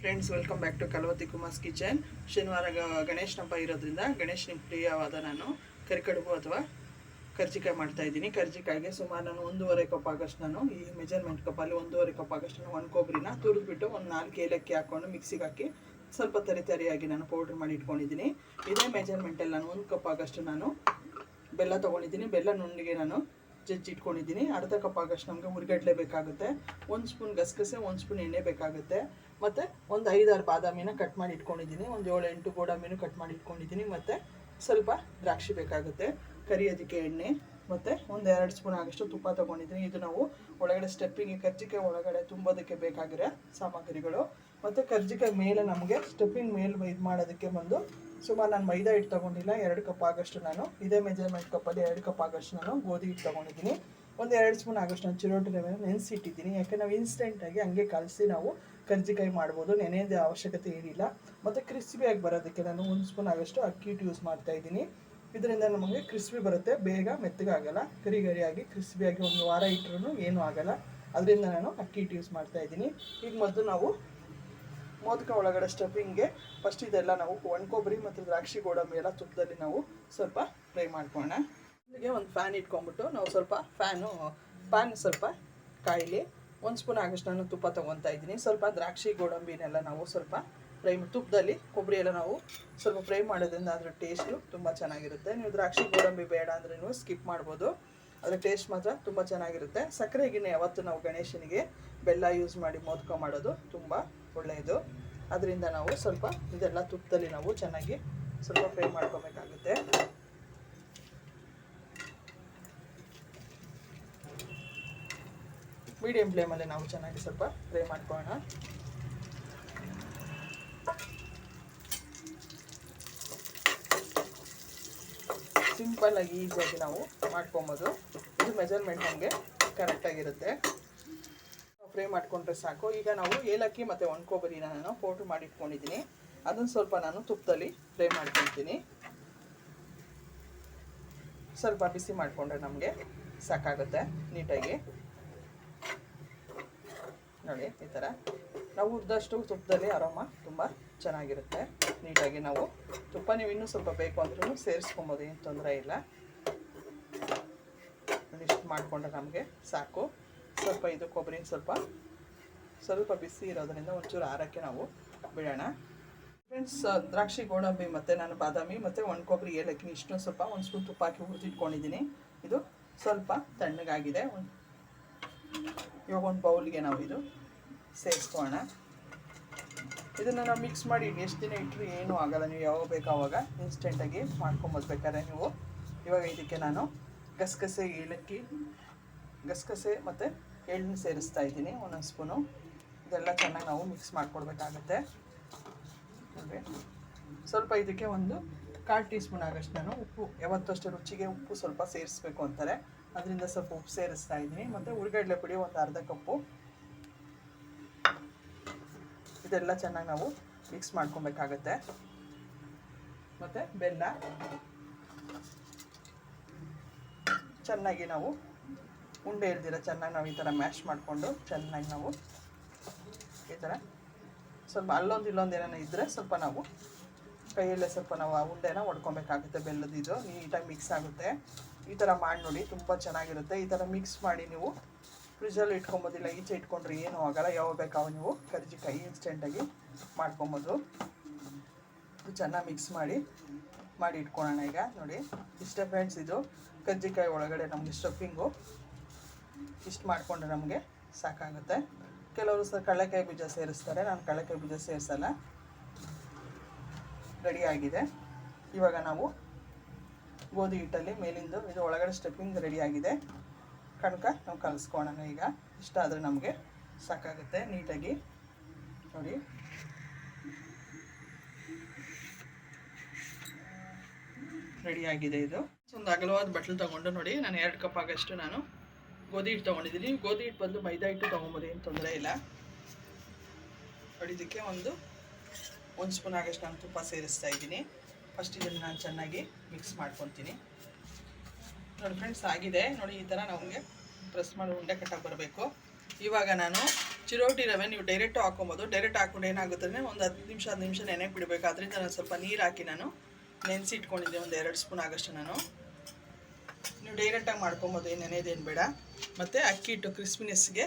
Friends welcome back to Kalavathi Kumar's kitchen ಶನಿವಾರ ಗಣೇಶನ ಹಬ್ಬ ಇರೋದ್ರಿಂದ ಗಣೇಶನಿಗೆ ಪ್ರಿಯವಾದ ನಾನು ಕರಿಕಡುಬು ಅಥವಾ ಕರ್ಜಿಕಾಯಿ ಮಾಡ್ತಾ ಇದ್ದೀನಿ. ಕರ್ಜಿಕಾಯಿಗೆ ಸುಮಾರು ನಾನು ಒಂದೂವರೆ ಕಪ್ ಆಗಷ್ಟು ನಾನು ಈ ಮೆಜರ್ಮೆಂಟ್ ಕಪ್ಪಲ್ಲಿ ಒಂದೂವರೆ ಕಪ್ ಆಗಷ್ಟು ನಾನು ಒಂದು ಕೊಬ್ಬರಿನ ತುರಿದ್ಬಿಟ್ಟು ಒಂದು ನಾಲ್ಕು ಏಲಕ್ಕಿ ಹಾಕ್ಕೊಂಡು ಮಿಕ್ಸಿಗೆ ಹಾಕಿ ಸ್ವಲ್ಪ ತರಿ ತರಿಯಾಗಿ ನಾನು ಪೌಡ್ರ್ ಮಾಡಿ ಇಟ್ಕೊಂಡಿದ್ದೀನಿ. ಇದೇ ಮೆಜರ್ಮೆಂಟಲ್ಲಿ ನಾನು ಒಂದು ಕಪ್ ಆಗಷ್ಟು ನಾನು ಬೆಲ್ಲ ತೊಗೊಂಡಿದ್ದೀನಿ. ಬೆಲ್ಲ ನುಣ್ಣಿಗೆ ನಾನು ಜಜ್ಜಿ ಇಟ್ಕೊಂಡಿದ್ದೀನಿ. ಅರ್ಧ ಕಪ್ ಆಗಷ್ಟು ನಮಗೆ ಹುರಿಗಡ್ಲೆ ಬೇಕಾಗುತ್ತೆ. ಒಂದು ಸ್ಪೂನ್ ಗಸಗಸೆ, ಒಂದು ಸ್ಪೂನ್ ಎಣ್ಣೆ ಬೇಕಾಗುತ್ತೆ. ಮತ್ತು ಒಂದು ಐದಾರು ಬಾದಾಮಿನ ಕಟ್ ಮಾಡಿ ಇಟ್ಕೊಂಡಿದ್ದೀನಿ. ಒಂದು ಏಳು ಎಂಟು ಗೋಡಂಬಿನೂ ಕಟ್ ಮಾಡಿ ಇಟ್ಕೊಂಡಿದ್ದೀನಿ. ಮತ್ತು ಸ್ವಲ್ಪ ದ್ರಾಕ್ಷಿ ಬೇಕಾಗುತ್ತೆ. ಕರಿಯೋದಕ್ಕೆ ಎಣ್ಣೆ. ಮತ್ತು ಒಂದು ಎರಡು ಸ್ಪೂನ್ ಆಗಷ್ಟು ತುಪ್ಪ ತೊಗೊಂಡಿದ್ದೀನಿ. ಇದು ನಾವು ಒಳಗಡೆ ಸ್ಟೆಪ್ಪಿಂಗ್ ಕರ್ಜಿಕಾಯಿ ಒಳಗಡೆ ತುಂಬೋದಕ್ಕೆ ಬೇಕಾಗಿರೋ ಸಾಮಗ್ರಿಗಳು. ಮತ್ತು ಕರ್ಜಿಕಾಯಿ ಮೇಲೆ ನಮಗೆ ಸ್ಟೆಪ್ಪಿಂಗ್ ಮೇಲೆ ಇದು ಮಾಡೋದಕ್ಕೆ ಬಂದು ಸುಮಾರು ನಾನು ಮೈದಾ ಹಿಟ್ಟು ತೊಗೊಂಡಿಲ್ಲ. ಎರಡು ಕಪ್ ಆಗಷ್ಟು ನಾನು, ಇದೇ ಮೆಜರ್ಮೆಂಟ್ ಕಪ್ಪಲ್ಲಿ ಎರಡು ಕಪ್ ಆಗಷ್ಟು ನಾನು ಗೋಧಿ ಹಿಟ್ಟು ತೊಗೊಂಡಿದ್ದೀನಿ. ಒಂದು ಎರಡು ಸ್ಪೂನ್ ಆಗೋಷ್ಟು ನಾನು ಚಿರೋಟಿ ರವೆ ನೆನೆಸಿಟ್ಟಿದ್ದೀನಿ. ಯಾಕೆ ನಾವು ಇನ್ಸ್ಟೆಂಟಾಗಿ ಹಂಗೆ ಕಲಸಿ ನಾವು ಕರ್ಜಿಕಾಯಿ ಮಾಡ್ಬೋದು. ನೆನೆಯದ ಅವಶ್ಯಕತೆ ಏನಿಲ್ಲ. ಮತ್ತು ಕ್ರಿಸ್ಪಿಯಾಗಿ ಬರೋದಕ್ಕೆ ನಾನು ಒಂದು ಸ್ಪೂನ್ ಆಗೋಷ್ಟು ಅಕ್ಕಿ ಇಟ್ಟು ಯೂಸ್ ಮಾಡ್ತಾ ಇದ್ದೀನಿ. ಇದರಿಂದ ನಮಗೆ ಕ್ರಿಸ್ಪಿ ಬರುತ್ತೆ. ಬೇಗ ಮೆತ್ತಗಾಗಲ್ಲ ಕರಿ ಗರಿಯಾಗಿ ಕ್ರಿಸ್ಪಿಯಾಗಿ ಒಂದು ವಾರ ಇಟ್ಟರೂ ಏನೂ ಆಗಲ್ಲ. ಅದರಿಂದ ನಾನು ಅಕ್ಕಿ ಹಿಟ್ಟು ಯೂಸ್ ಮಾಡ್ತಾ ಇದ್ದೀನಿ. ಈಗ ಮೊದಲು ನಾವು ಮೋದಕ ಒಳಗಡೆ ಸ್ಟಫಿಂಗ್ಗೆ ಫಸ್ಟ್ ಇದೆಲ್ಲ ನಾವು ಒಣ ಕೊಬ್ಬರಿ ಮತ್ತು ದ್ರಾಕ್ಷಿ ಗೋಡಂಬಿ ಎಲ್ಲ ತುಪ್ಪದಲ್ಲಿ ನಾವು ಸ್ವಲ್ಪ ಫ್ರೈ ಮಾಡ್ಕೊಳ್ಳೋಣ. ಇಲ್ಲಿಗೆ ಒಂದು ಫ್ಯಾನ್ ಇಟ್ಕೊಂಡ್ಬಿಟ್ಟು ನಾವು ಸ್ವಲ್ಪ ಫ್ಯಾನು ಪ್ಯಾನ್ ಸ್ವಲ್ಪ ಕಾಯಿಲಿ ಒಂದು ಸ್ಪೂನ್ ಆಗಷ್ಟು ನಾನು ತುಪ್ಪ ತೊಗೊತಾ ಇದ್ದೀನಿ. ಸ್ವಲ್ಪ ದ್ರಾಕ್ಷಿ, ಗೋಡಂಬಿನೆಲ್ಲ ನಾವು ಸ್ವಲ್ಪ ಫ್ರೈ ತುಪ್ಪದಲ್ಲಿ ಕೊಬ್ಬರಿ ಎಲ್ಲ ನಾವು ಸ್ವಲ್ಪ ಫ್ರೈ ಮಾಡೋದ್ರಿಂದ ಅದರ ಟೇಸ್ಟು ತುಂಬ ಚೆನ್ನಾಗಿರುತ್ತೆ. ನೀವು ದ್ರಾಕ್ಷಿ, ಗೋಡಂಬಿ ಬೇಡ ಅಂದರೆ ನೀವು ಸ್ಕಿಪ್ ಮಾಡ್ಬೋದು. ಅದರ ಟೇಸ್ಟ್ ಮಾತ್ರ ತುಂಬ ಚೆನ್ನಾಗಿರುತ್ತೆ. ಸಕ್ಕರೆಗಿನ್ನ ಯಾವತ್ತು ನಾವು ಗಣೇಶನಿಗೆ ಬೆಲ್ಲ ಯೂಸ್ ಮಾಡಿ ಮೋದಕ ಮಾಡೋದು ತುಂಬ ಒಳ್ಳೆಯದು. ಅದರಿಂದ ನಾವು ಸ್ವಲ್ಪ ಇದೆಲ್ಲ ತುಪ್ಪದಲ್ಲಿ ನಾವು ಚೆನ್ನಾಗಿ ಸ್ವಲ್ಪ ಫ್ರೈ ಮಾಡ್ಕೋಬೇಕಾಗುತ್ತೆ. ಮೀಡಿಯಂ ಫ್ಲೇಮಲ್ಲಿ ನಾವು ಚೆನ್ನಾಗಿ ಸ್ವಲ್ಪ ಫ್ರೈ ಮಾಡ್ಕೊಳ್ಳೋಣ. ಸಿಂಪಲ್ಲಾಗಿ ಈಸಿಯಾಗಿ ನಾವು ಮಾಡ್ಕೊಬೋದು. ಇದು ಮೆಜರ್ಮೆಂಟ್ ನಮಗೆ ಕರೆಕ್ಟಾಗಿರುತ್ತೆ ಫ್ರೈ ಮಾಡಿಕೊಂಡ್ರೆ ಸಾಕು. ಈಗ ನಾವು ಏಲಕ್ಕಿ ಮತ್ತು ಒಣ ಕೊಬ್ಬರಿನ ನಾನು ಪೌಡ್ರ್ ಮಾಡಿಟ್ಕೊಂಡಿದ್ದೀನಿ. ಅದನ್ನು ಸ್ವಲ್ಪ ನಾನು ತುಪ್ಪದಲ್ಲಿ ಫ್ರೈ ಮಾಡ್ಕೊಳ್ತೀನಿ. ಸ್ವಲ್ಪ ಬಿಸಿ ಮಾಡಿಕೊಂಡ್ರೆ ನಮಗೆ ಸಾಕಾಗುತ್ತೆ ನೀಟಾಗಿ. ನೋಡಿ, ಈ ಥರ ನಾವು ಉದ್ದಷ್ಟು ತುಪ್ಪದಲ್ಲಿ ಅರೋಮ ತುಂಬ ಚೆನ್ನಾಗಿರುತ್ತೆ. ನೀಟಾಗಿ ನಾವು ತುಪ್ಪ ನೀವು ಇನ್ನೂ ಸ್ವಲ್ಪ ಬೇಕು ಅಂದ್ರೂ ಸೇರಿಸ್ಕೊಬೋದು, ಏನು ತೊಂದರೆ ಇಲ್ಲ. ಇಷ್ಟು ಮಾಡಿಕೊಂಡ್ರೆ ನಮಗೆ ಸಾಕು. ಸ್ವಲ್ಪ ಇದು ಕೊಬ್ಬರಿನ ಸ್ವಲ್ಪ ಸ್ವಲ್ಪ ಬಿಸಿ ಇರೋದರಿಂದ ಒಂಚೂರು ಆರಕ್ಕೆ ನಾವು ಬಿಡೋಣ. ಫ್ರೆಂಡ್ಸ್ ದ್ರಾಕ್ಷಿ, ಗೋಡಂಬಿ ಮತ್ತು ನಾನು ಬಾದಾಮಿ ಮತ್ತು ಒಣ ಕೊಬ್ಬರಿ, ಏಲಕ್ಕಿ ಇಷ್ಟು ಸ್ವಲ್ಪ ಒಂದು ಸ್ಪೂನ್ ತುಪ್ಪ ಹಾಕಿ ಹುರಿದಿಟ್ಕೊಂಡಿದ್ದೀನಿ. ಇದು ಸ್ವಲ್ಪ ತಣ್ಣಗಾಗಿದೆ. ಒಂದು ಇವಾಗ ಒಂದು ಬೌಲ್ಗೆ ನಾವು ಇದು ಸೇರಿಸ್ಕೋಣ ಇದನ್ನು ನಾವು ಮಿಕ್ಸ್ ಮಾಡಿ ಎಷ್ಟು ದಿನ ಇಟ್ಟರು ಏನೂ ಆಗಲ್ಲ. ನೀವು ಯಾವಾಗ ಬೇಕೋ ಆವಾಗ ಇನ್ಸ್ಟೆಂಟಾಗಿ ಮಾಡ್ಕೊಂಬೋದು ಬೇಕಾದ್ರೆ ನೀವು ಇವಾಗ ಇದಕ್ಕೆ ನಾನು ಗಸಗಸೆ ಏಲಕ್ಕಿ, ಗಸಗಸೆ ಮತ್ತು ಎಳ್ಳು ಸೇರಿಸ್ತಾ ಇದ್ದೀನಿ. ಒಂದೊಂದು ಸ್ಪೂನು ಇದೆಲ್ಲ ಚೆನ್ನಾಗಿ ನಾವು ಮಿಕ್ಸ್ ಮಾಡಿಕೊಡ್ಬೇಕಾಗತ್ತೆ. ಸ್ವಲ್ಪ ಇದಕ್ಕೆ ಒಂದು ಕಾಲು ಟೀ ಸ್ಪೂನ್ ಆಗಷ್ಟು ನಾನು ಉಪ್ಪು ಯಾವತ್ತಷ್ಟು ರುಚಿಗೆ ಉಪ್ಪು ಸ್ವಲ್ಪ ಸೇರಿಸ್ಬೇಕು ಅಂತಾರೆ. ಅದರಿಂದ ಸ್ವಲ್ಪ ಉಪ್ಪು ಸೇರಿಸ್ತಾ ಇದ್ದೀನಿ. ಮತ್ತು ಉಳ್ಳಗಡ್ಲೆ ಪುಡಿ ಒಂದು ಅರ್ಧ ಕಪ್ಪು. ಇದೆಲ್ಲ ಚೆನ್ನಾಗಿ ನಾವು ಮಿಕ್ಸ್ ಮಾಡ್ಕೊಬೇಕಾಗತ್ತೆ. ಮತ್ತು ಬೆಲ್ಲ. ಚೆನ್ನಾಗಿ ನಾವು ಉಂಡೆ ಇಲ್ದಿರ ಚೆನ್ನಾಗಿ ನಾವು ಈ ಥರ ಮ್ಯಾಶ್ ಮಾಡಿಕೊಂಡು ಚೆನ್ನಾಗಿ ನಾವು ಈ ಥರ ಸ್ವಲ್ಪ ಅಲ್ಲೊಂದು ಇಲ್ಲೊಂದು ಏನಾನ ಇದ್ದರೆ ಸ್ವಲ್ಪ ನಾವು ಕೈಯಲ್ಲೇ ಸ್ವಲ್ಪ ನಾವು ಉಂಡೆನ ಒಡ್ಕೊಬೇಕಾಗುತ್ತೆ ಬೆಲ್ಲದಿದ್ದು ನೀಟಾಗಿ ಮಿಕ್ಸ್ ಆಗುತ್ತೆ. ಈ ಥರ ಮಾಡಿ ನೋಡಿ, ತುಂಬ ಚೆನ್ನಾಗಿರುತ್ತೆ. ಈ ಥರ ಮಿಕ್ಸ್ ಮಾಡಿ ನೀವು ಫ್ರಿಜ್ಜಲ್ಲಿ ಇಟ್ಕೊಬೋದಿಲ್ಲ, ಈಚೆ ಇಟ್ಕೊಂಡ್ರೆ ಏನೂ ಆಗಲ್ಲ. ಯಾವ ಬೇಕಾವ ನೀವು ಕರ್ಜಿಕಾಯಿ ಇನ್ಸ್ಟೆಂಟಾಗಿ ಮಾಡ್ಕೊಬೋದು. ಚೆನ್ನಾಗಿ ಮಿಕ್ಸ್ ಮಾಡಿ ಮಾಡಿ ಇಟ್ಕೊಳ್ಳೋಣ ಈಗ. ನೋಡಿ, ಇಷ್ಟೇ ಫ್ರೆಂಡ್ಸ್ ಇದು. ಕರ್ಜಿಕಾಯಿ ಒಳಗಡೆ ನಮಗೆ ಸ್ಟಫಿಂಗು ಇಷ್ಟು ಮಾಡಿಕೊಂಡ್ರೆ ನಮಗೆ ಸಾಕಾಗುತ್ತೆ. ಕೆಲವರು ಸಹ ಕಡಲೆಕಾಯಿ ಬೀಜ ಸೇರಿಸ್ತಾರೆ. ನಾನು ಕಡಲೆಕಾಯಿ ಬೀಜ ಸೇರಿಸಲ್ಲ. ರೆಡಿ ಆಗಿದೆ ಇವಾಗ ನಾವು ಗೋಧಿ ಹಿಟ್ಟಲ್ಲಿ ಮೇಲಿಂದು ಇದು ಒಳಗಡೆ ಸ್ಟೆಪ್ಪಿಂಗ್ ರೆಡಿ ಆಗಿದೆ ಕಣಕ ನಾವು ಕಲಿಸ್ಕೊಳ್ಳೋಣ ಈಗ. ಇಷ್ಟ ಆದರೆ ನಮಗೆ ಸಾಕಾಗುತ್ತೆ ನೀಟಾಗಿ. ನೋಡಿ. ರೆಡಿ ಆಗಿದೆ ಇದು. ಒಂದು ಅಗಲವಾದ ಬಟ್ಲು ತೊಗೊಂಡು ನೋಡಿ, ನಾನು ಎರಡು ಕಪ್ ಆಗಷ್ಟು ನಾನು ಗೋಧಿ ಹಿಟ್ಟು ತೊಗೊಂಡಿದ್ದೀನಿ. ಗೋಧಿ ಹಿಟ್ಟು ಬಂದು ಮೈದಾ ಹಿಟ್ಟು ತೊಗೊಬೋದು, ಏನು ತೊಂದರೆ ಇಲ್ಲ. ನೋಡಿ ಒಂದು ಒಂದು ಸ್ಪೂನ್ ಆಗಷ್ಟು ನಾನು ತುಪ್ಪ ಸೇರಿಸ್ತಾ ಇದ್ದೀನಿ. ಫಸ್ಟ್ ಇದನ್ನು ನಾನು ಚೆನ್ನಾಗಿ ಮಿಕ್ಸ್ ಮಾಡ್ಕೊತೀನಿ. ನೋಡಿ ಫ್ರೆಂಡ್ಸ್ ಆಗಿದೆ. ನೋಡಿ ಈ ಥರ ನಮಗೆ ಪ್ರೆಸ್ ಮಾಡಿ ಉಂಡೆ ಕಟ್ಟಕ್ಕೆ ಬರಬೇಕು. ಇವಾಗ ನಾನು ಚಿರೋಟಿ ರವೆ ನೀವು ಡೈರೆಕ್ಟು ಹಾಕೊಬೋದು ಡೈರೆಕ್ಟ್ ಹಾಕೊಂಡು ಏನಾಗುತ್ತೆ ಒಂದು ಹತ್ತು ನಿಮಿಷ ಹತ್ತು ನಿಮಿಷ ನೆನೆ ಬಿಡಬೇಕು ಅದರಿಂದ ನಾನು ಸ್ವಲ್ಪ ನೀರು ಹಾಕಿ ನಾನು ನೆನೆಸಿ ಇಟ್ಕೊಂಡಿದ್ದೆ ಒಂದು ಎರಡು ಸ್ಪೂನ್ ಆಗಷ್ಟು ನಾನು. ನೀವು ಡೈರೆಕ್ಟಾಗಿ ಮಾಡ್ಕೊಬೋದು. ಏನು ನೆನೆಯೋದೇನು ಬೇಡ. ಮತ್ತು ಅಕ್ಕಿ ಹಿಟ್ಟು ಕ್ರಿಸ್ಪಿನೆಸ್ಗೆ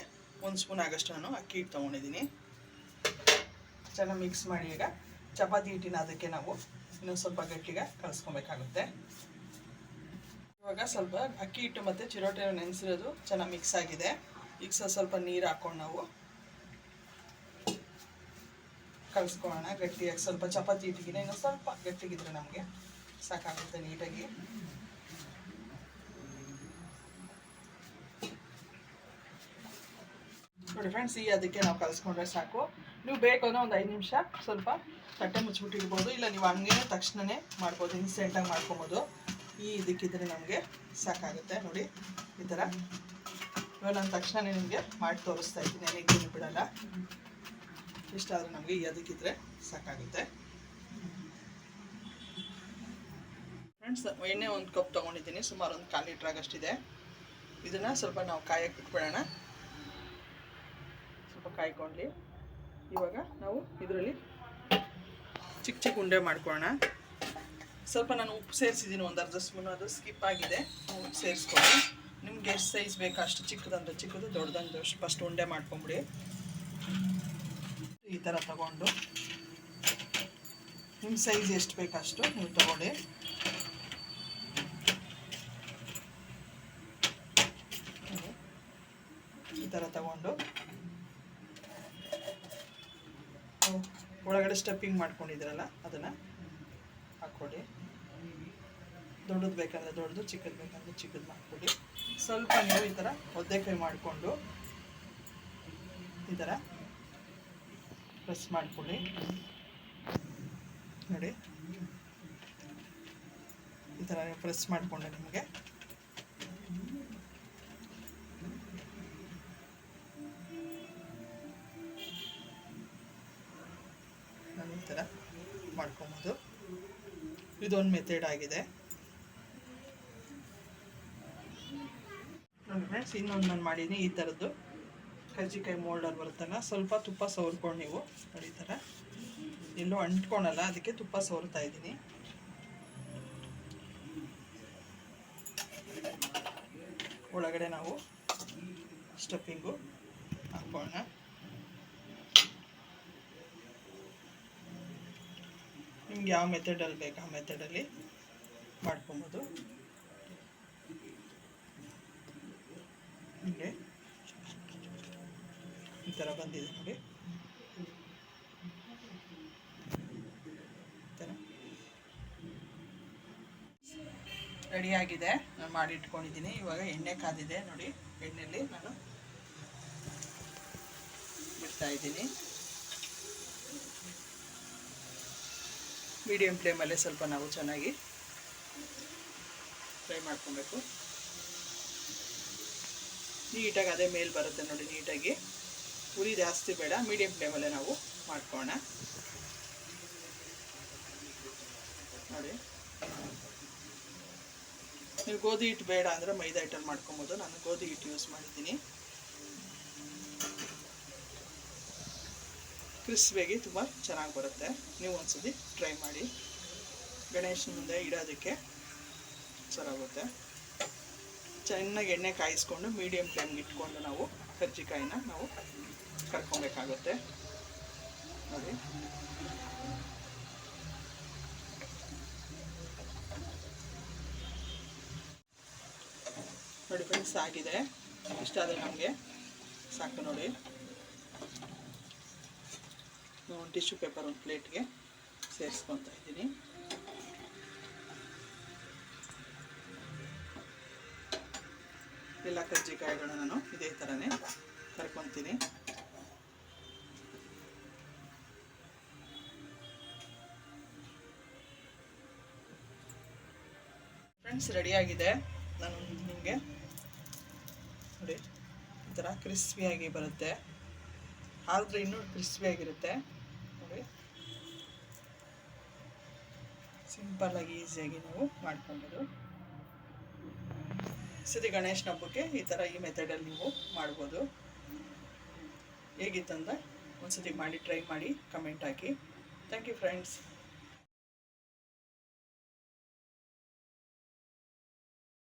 ಒಂದು ಸ್ಪೂನ್ ಆಗಷ್ಟು ನಾನು ಅಕ್ಕಿ ಹಿಟ್ಟು ತೊಗೊಂಡಿದ್ದೀನಿ. ಚೆನ್ನಾಗಿ ಮಿಕ್ಸ್ ಮಾಡಿ ಈಗ ಚಪಾತಿ ಹಿಟ್ಟಿನ ಅದಕ್ಕೆ ನಾವು ಇನ್ನೊಂದು ಸ್ವಲ್ಪ ಗಟ್ಟಿಗೆ ಕಲಿಸ್ಕೊಬೇಕಾಗುತ್ತೆ. ಇವಾಗ ಸ್ವಲ್ಪ ಅಕ್ಕಿ ಹಿಟ್ಟು ಮತ್ತು ಚಿರೋಟೆ ನೆನೆಸಿರೋದು ಚೆನ್ನಾಗಿ ಮಿಕ್ಸ್ ಆಗಿದೆ. ಈಗ ಸ್ವಲ್ಪ ಸ್ವಲ್ಪ ನೀರು ಹಾಕ್ಕೊಂಡು ನಾವು ಕಲಿಸ್ಕೊಳ್ಳೋಣ. ಗಟ್ಟಿಯಾಗಿ ಸ್ವಲ್ಪ ಚಪಾತಿ ಹಿಟ್ಟಿಗೆ ಇನ್ನೊಂದು ಸ್ವಲ್ಪ ಗಟ್ಟಿಗಿದ್ರೆ ನಮಗೆ ಸಾಕಾಗುತ್ತೆ ನೀಟಾಗಿ. ನೋಡಿ ಫ್ರೆಂಡ್ಸ್ ಈ ಅದಕ್ಕೆ ನಾವು ಕಲಿಸ್ಕೊಂಡ್ರೆ ಸಾಕು. ನೀವು ಬೇಕು ಅಂದರೆ ಒಂದು ಐದು ನಿಮಿಷ ಸ್ವಲ್ಪ ತಟ್ಟೆ ಮುಚ್ಚಿಬಿಟ್ಟಿರ್ಬೋದು. ಇಲ್ಲ, ನೀವು ಹಂಗೆ ತಕ್ಷಣನೇ ಮಾಡ್ಬೋದು ಇನ್ಸ್ಟೆಂಟಾಗಿ ಮಾಡ್ಕೊಬೋದು. ಈ ಇದಕ್ಕಿದ್ರೆ ನಮಗೆ ಸಾಕಾಗುತ್ತೆ. ನೋಡಿ, ಈ ಥರ ಇವಾಗ ನಾನು ತಕ್ಷಣವೇ ನಿಮಗೆ ಮಾಡಿ ತೋರಿಸ್ತಾ ಇದ್ದೀನಿ. ನನಗೆ ಬಿಡಲ್ಲ. ಇಷ್ಟಾದರೂ ನಮಗೆ ಅದಕ್ಕಿದ್ರೆ ಸಾಕಾಗುತ್ತೆ. ಫ್ರೆಂಡ್ಸ್ ಎಣ್ಣೆ ಒಂದು ಕಪ್ ತೊಗೊಂಡಿದ್ದೀನಿ. ಸುಮಾರು ಒಂದು ಕಾಲು ಲೀಟ್ರ್ ಆಗಷ್ಟಿದೆ. ಇದನ್ನು ಸ್ವಲ್ಪ ನಾವು ಕಾಯಕ್ಕೆ ಬಿಟ್ಬಿಡೋಣ ಸ್ವಲ್ಪ ಕಾಯ್ಕೊಳ್ಳಿ ಇವಾಗ ನಾವು ಇದರಲ್ಲಿ ಚಿಕ್ಕ ಚಿಕ್ಕ ಉಂಡೆ ಮಾಡ್ಕೊಳ್ಳೋಣ. ಸ್ವಲ್ಪ ನಾನು ಉಪ್ಪು ಸೇರಿಸಿದ್ದೀನಿ, ಒಂದು ಅರ್ಧ ಸ್ಪೂನ್ ಅದು ಸ್ಕಿಪ್ ಆಗಿದೆ. ಉಪ್ಪು ಸೇರಿಸ್ಕೊಳ್ಳಿ. ನಿಮ್ಗೆ ಎಷ್ಟು ಸೈಜ್ ಬೇಕು ಅಷ್ಟು ಚಿಕ್ಕದಂದ್ರೆ ಚಿಕ್ಕದು, ದೊಡ್ಡದಂದ್ರೆ ಫಸ್ಟ್ ಉಂಡೆ ಮಾಡ್ಕೊಂಬಿಡಿ. ಈ ಥರ ತಗೊಂಡು. ನಿಮ್ಮ ಸೈಜ್ ಎಷ್ಟು ಬೇಕು ಅಷ್ಟು ನೀವು ತಗೊಳ್ಳಿ. ಈ ಥರ ತಗೊಂಡು. ಒಳಗಡೆ ಸ್ಟಫಿಂಗ್ ಮಾಡ್ಕೊಂಡಿದ್ದೀರಲ್ಲ ಅದನ್ನು ಹಾಕ್ಕೊಡಿ. ದೊಡ್ಡದು ಬೇಕಂದ್ರೆ ದೊಡ್ಡದು, ಚಿಕ್ಕದು ಬೇಕಂದ್ರೆ ಚಿಕ್ಕದು ಮಾಡ್ಕೊಡಿ. ಸ್ವಲ್ಪ ನೀವು ಈ ಥರ ಒದ್ದೆಕಾಯಿ ಮಾಡಿಕೊಂಡು ಈ ಥರ ಪ್ರೆಸ್ ಮಾಡಿಕೊಡಿ. ನೋಡಿ. ಈ ಥರ ಪ್ರೆಸ್ ಮಾಡಿಕೊಂಡೆ ನಿಮಗೆ ಈ ಥರ ಮಾಡ್ಕೊಬೋದು. ಇದೊಂದು ಮೆಥಡ್ ಆಗಿದೆ. ನೋಡಿ ಫ್ರೆಂಡ್ಸ್ ಇನ್ನೊಂದು ನಾನು ಮಾಡಿದ್ದೀನಿ ಈ ಥರದ್ದು ಕಜ್ಜಿಕಾಯಿ ಮೋಲ್ಡರ್ ಬರುತ್ತಲ್ಲ, ಸ್ವಲ್ಪ ತುಪ್ಪ ಸವರ್ಕೊಂಡು ನೀವು. ನೋಡಿ ಈ ಥರ ಎಲ್ಲೂ ಅಂಟ್ಕೊಳಲ್ಲ, ಅದಕ್ಕೆ ತುಪ್ಪ ಸವರ್ತಾ ಇದ್ದೀನಿ. ಒಳಗಡೆ ನಾವು ಸ್ಟಫಿಂಗು ಹಾಕೋಣ ನಿಮ್ಗೆ ಯಾವ ಮೆಥಡಲ್ಲಿ ಬೇಕು ಆ ಮೆಥಡಲ್ಲಿ ಮಾಡ್ಕೊಬೋದು. ಹಿಂಗೆ. ಈ ಥರ ಬಂದಿದೆ ನೋಡಿ. ರೆಡಿಯಾಗಿದೆ ನಾನು ಮಾಡಿಟ್ಕೊಂಡಿದ್ದೀನಿ ಇವಾಗ ಎಣ್ಣೆ ಕಾದಿದೆ ನೋಡಿ. ಎಣ್ಣೆಯಲ್ಲಿ ನಾನು ಬಿಡ್ತಾ ಇದ್ದೀನಿ. ಮೀಡಿಯಮ್ ಫ್ಲೇಮಲ್ಲೇ ಸ್ವಲ್ಪ ನಾವು ಚೆನ್ನಾಗಿ ಫ್ರೈ ಮಾಡ್ಕೊಬೇಕು. ನೀಟಾಗಿ ಅದೇ ಮೇಲೆ ಬರುತ್ತೆ ನೋಡಿ, ನೀಟಾಗಿ. ಉರಿ ಜಾಸ್ತಿ ಬೇಡ ಮೀಡಿಯಮ್ ಫ್ಲೇಮಲ್ಲೇ ನಾವು ಮಾಡ್ಕೋಣ ನೋಡಿ. ನೀವು ಗೋಧಿ ಹಿಟ್ಟು ಬೇಡ ಅಂದರೆ ಮೈದಾ ಹಿಟ್ಟಲ್ಲಿ ಮಾಡ್ಕೊಬೋದು. ನಾನು ಗೋಧಿ ಹಿಟ್ಟು ಯೂಸ್ ಮಾಡಿದ್ದೀನಿ. ಕ್ರಿಸ್ಪಿಯಾಗಿ ತುಂಬ ಚೆನ್ನಾಗಿ ಬರುತ್ತೆ. ನೀವು ಒಂದ್ಸತಿ ಟ್ರೈ ಮಾಡಿ. ಗಣೇಶನ ಮುಂದೆ ಇಡೋದಕ್ಕೆ ಸರಾಗುತ್ತೆ ಚೆನ್ನಾಗಿ ಎಣ್ಣೆ ಕಾಯಿಸ್ಕೊಂಡು ಮೀಡಿಯಮ್ ಫ್ಲೇಮ್ಗೆ ಇಟ್ಕೊಂಡು ನಾವು ಕರ್ಜಿಕಾಯಿನ ನಾವು ಕರ್ಕೊಬೇಕಾಗುತ್ತೆ. ನೋಡಿ. ನೋಡಿ ಫ್ರೆಂಡ್ಸ್ ಆಗಿದೆ. ಇಷ್ಟ ಆದರೆ ನಮಗೆ ಸಾಕು ನೋಡಿ. ಒಂದು ಟಿಶ್ಯೂ ಪೇಪರ್ ಒಂದು ಪ್ಲೇಟ್ಗೆ ಸೇರಿಸ್ಕೊತಾ ಇದ್ದೀನಿ. ಎಲ್ಲ ಕಜ್ಜಿಕಾಯಿಗಳನ್ನ ನಾನು ಇದೇ ಥರನೇ ಕರ್ಕೊತೀನಿ. ಫ್ರೆಂಡ್ಸ್ ರೆಡಿಯಾಗಿದೆ ನಾನು ನಿಮಗೆ ನೋಡಿ, ಈ ಥರ ಕ್ರಿಸ್ಪಿಯಾಗಿ ಬರುತ್ತೆ. ಆದರೆ ಇನ್ನೂ ಕ್ರಿಸ್ಪಿಯಾಗಿರುತ್ತೆ ನೋಡಿ ಸಿಂಪಲ್ಲಾಗಿ ಈಸಿಯಾಗಿ ನಾವು ಮಾಡ್ಕೊಬೋದು ಸರಿ ಗಣೇಶನ ಹಬ್ಬಕ್ಕೆ ಈ ಥರ ಈ ಮೆಥಡಲ್ಲಿ ನೀವು ಮಾಡ್ಬೋದು. ಹೇಗಿತ್ತಂದ ಒಂದ್ಸತಿ ಮಾಡಿ ಟ್ರೈ ಮಾಡಿ comment hockey. Thank you friends